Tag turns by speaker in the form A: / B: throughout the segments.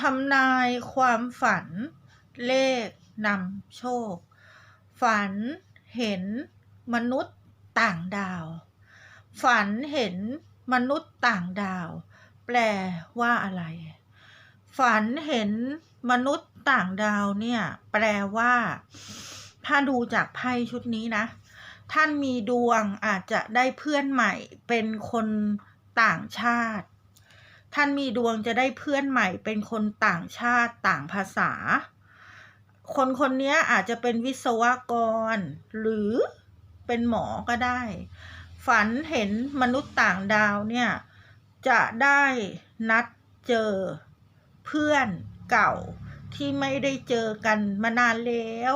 A: ทำนายความฝัน เลขนำโชค ฝันเห็นมนุษย์ต่างดาว ฝันเห็นมนุษย์ต่างดาว แปลว่าอะไร ฝันเห็นมนุษย์ต่างดาวเนี่ย แปลว่า ถ้าดูจากไพ่ชุดนี้นะ ท่านมีดวงอาจจะได้เพื่อนใหม่เป็นคนต่างชาติ ท่านมีดวงจะได้เพื่อนใหม่เป็นคนต่างชาติต่างภาษา คนคนนี้อาจจะเป็นวิศวกร หรือเป็นหมอก็ได้ ฝันเห็นมนุษย์ต่างดาวเนี่ย จะได้นัดเจอเพื่อนเก่าที่ไม่ได้เจอกันมานานแล้ว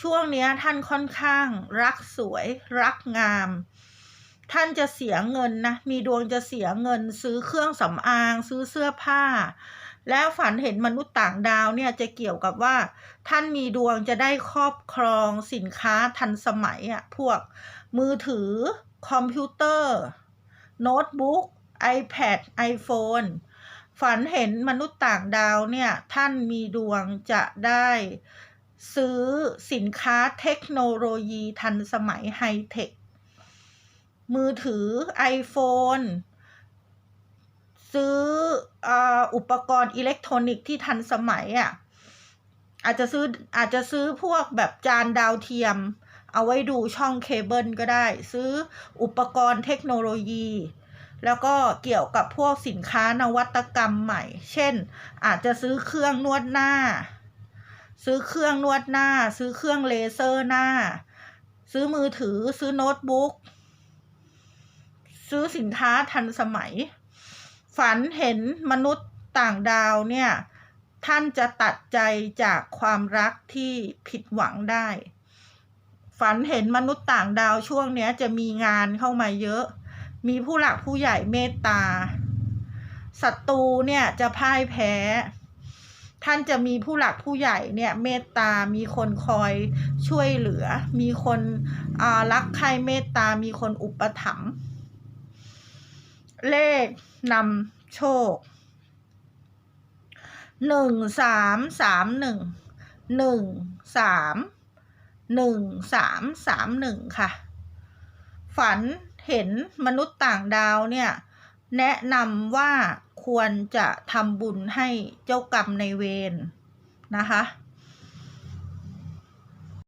A: ช่วงนี้ท่านค่อนข้างรักสวยรักงาม ท่านจะเสียเงินนะมีดวงจะเสียเงินซื้อเครื่องสำอาง ซื้อเสื้อผ้า แล้วฝันเห็นมนุษย์ต่างดาวเนี่ยจะเกี่ยวกับว่า ท่านมีดวงจะได้ครอบครองสินค้าทันสมัยอะพวกมือถือ คอมพิวเตอร์ โน้ตบุ๊ก iPad iPhone ฝันเห็นมนุษย์ต่างดาวเนี่ยท่านมีดวงจะได้ซื้อสินค้าเทคโนโลยีทันสมัยไฮเทค มือถือ iPhone ซื้ออ,อุปกรณ์อิเล็กทรอนิกส์ที่ทันสมัยอะ่ะอาจจะซื้ออาจจะซื้อพวกแบบจานดาวเทียม เอาไว้ดูช่องเคเบิลก็ได้ ซื้ออุปกรณ์เทคโนโลยี แล้วก็เกี่ยวกับพวกสินค้านวัตกรรมใหม่ เช่น อาจจะซื้อเครื่องนวดหน้า ซื้อเครื่องนวดหน้า ซื้อเครื่องเลเซอร์หน้า ซื้อมือถือ ซื้อโน้ตบุ๊ก ซื้อสินค้าทันสมัย ฝันเห็นมนุษย์ต่างดาวเนี่ย ท่านจะตัดใจจากความรักที่ผิดหวังได้ ฝันเห็นมนุษย์ต่างดาวช่วงเนี้ยจะมีงานเข้ามาเยอะ มีผู้หลักผู้ใหญ่เมตตาศัตรูเนี่ยจะพ่ายแพ้ ท่านจะมีผู้หลักผู้ใหญ่เนี่ยเมตตา มีคนคอยช่วยเหลือ มีคนรักใครเมตตา มีคนอุปถัมภ์ เลขนำโชคหนึ่งสามสามหนึ่งหนึ่งสามหนึ่งสามสามหนึ่งค่ะ ฝันเห็นมนุษย์ต่างดาวเนี่ย แนะนำว่าควรจะทำบุญให้เจ้ากรรมในเวรนะคะ